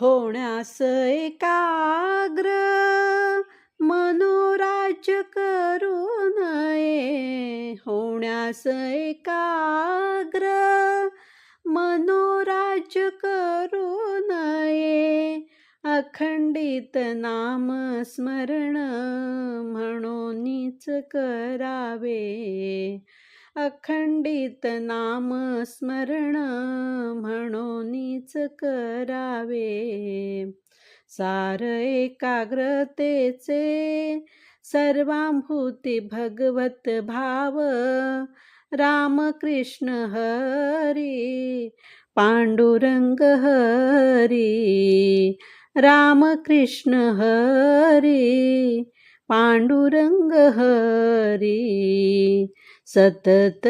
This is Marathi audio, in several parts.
होण्यास एकाग्र मनोराज्य करू नये. होण्यास एकाग्र मनोराज्य करू नये. अखंडित नाम स्मरण म्हणूनच करावे. अखंडित नाम स्मरण म्हणूनच करावे. सार एकाग्रतेचे सर्वांभूती भगवत भाव. रामकृष्ण हरी पांडुरंग हरी रामकृष्ण हरी. पांडुरंग हरी सतत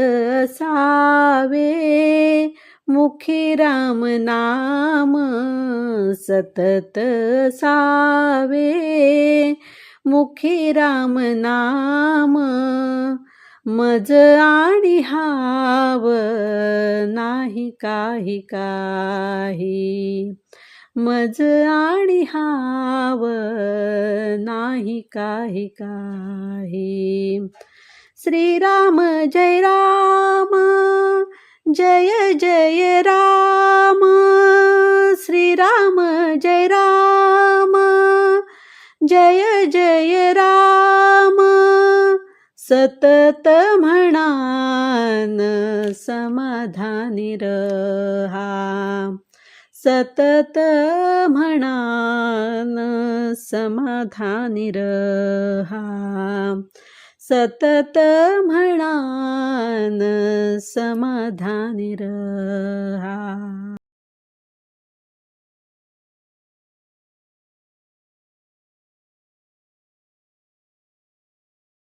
सावे मुखी राम नाम सतत सावे मुखी राम नाम मज आणि हाव नाही काही काही. मज आणि हाव नाही काही काही. श्रीराम जय राम जय जय राम. श्रीराम जय राम जय जय राम. सतत म्हणा सतत म्हणान समाधानी रहा सतत म्हणान समाधानी रहा